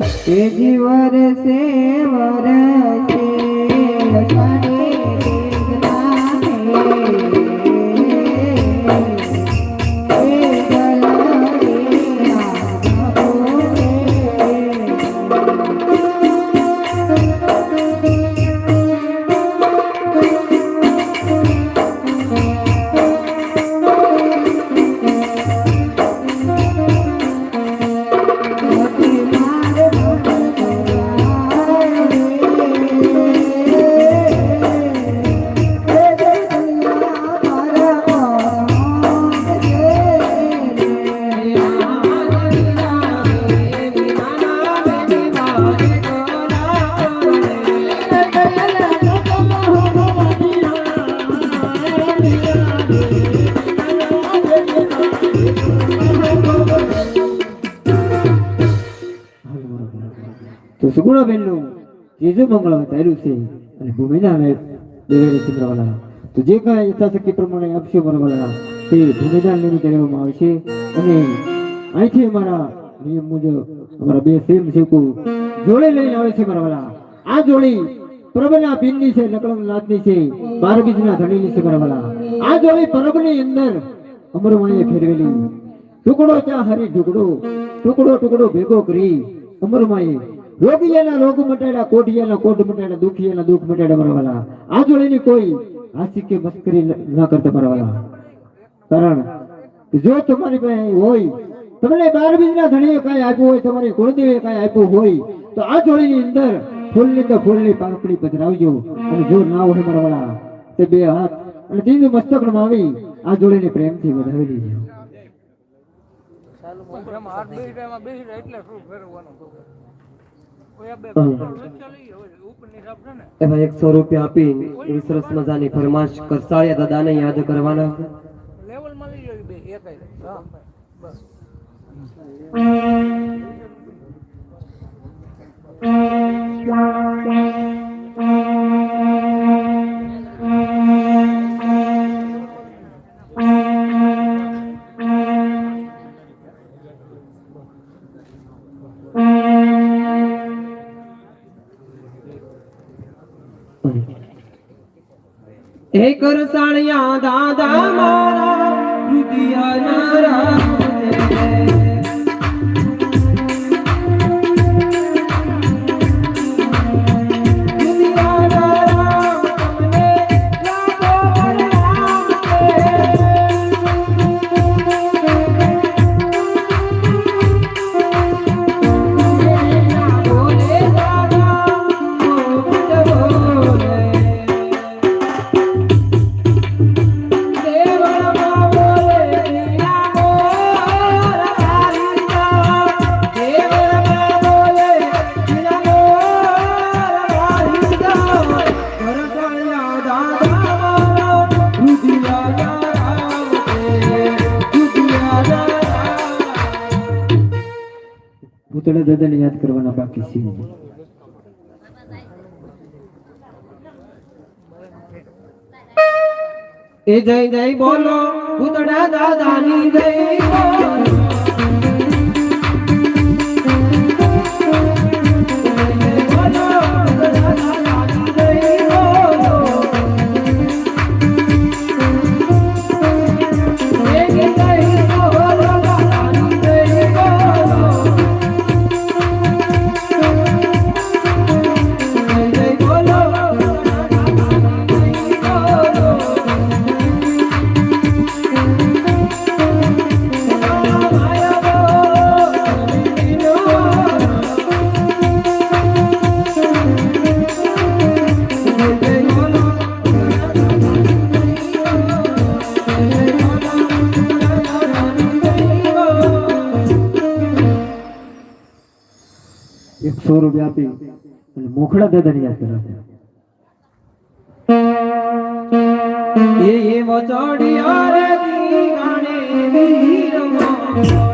એ જીવર સે વરસે સુગુણાબેનનું ત્રીજું મંગળ થયેલું છે અને ભૂમિના દેવેલી ચંદ્રવાલા તો જે કાંઈ યથાશક્તિ પ્રમાણે આપશો બરોબર તે ભૂમિદાન લઈને કરવામાં આવશે અને અહીંથી અમારા નિયમ મુજબ અમારા બે સેમ શેકુ જોડે લઈને આવે છે બરોબર આ જોડી પ્રભના પીનની છે નકળમ નાથની છે બાર બીજના ધણીની છે બરોબર આ જોડી પરબની અંદર અમરવાણીએ ફેરવેલી ટુકડો ત્યાં હરી ટુકડો ટુકડો ટુકડો ભેગો કરી અમરમાએ રોગિયાના રોગ મટાડ્યા કોઢિયાના કોઢ મટાડ્યા દુખિયાના દુઃખ મટાડ્યા મારવાલા આ જોડેની કોઈ હાસી કે મસ્કરી ન કરતા મારવાલા કારણ જો તમારી પાસે હોય તમને બાર બીજના ધણીએ કાંઈ આપ્યું હોય તમારી કુળદેવીએ કાંઈ આપ્યું હોય તો આ જોડીની અંદર ફૂલની તો ફૂલની પાંખડી પધરાવજો. અને જો ના હોય મારવાળા તે બે હાથ અને ત્રીજું મસ્તકમાં આવી આ જોડીને પ્રેમથી વધાવેલી છે એમાં લઈ એકસો રૂપિયા આપી એવી સરસ મજાની ફરમાશ કરસાળિયા દાદાને યાદ કરવાના. લેવલમાં લઈ જાય બે એક બસ. હે કરસાળિયા દાદા મારા. ભૂતળા દાદાને યાદ કરવાના બાકી છે. એ જય જય બોલો ભૂતડા દાદાની જય બોલો એકસો રૂપિયા આપી અને મોખડા દાદાને યાદ કરવા એ એ વચોડી રે દી ગાણે વીર મો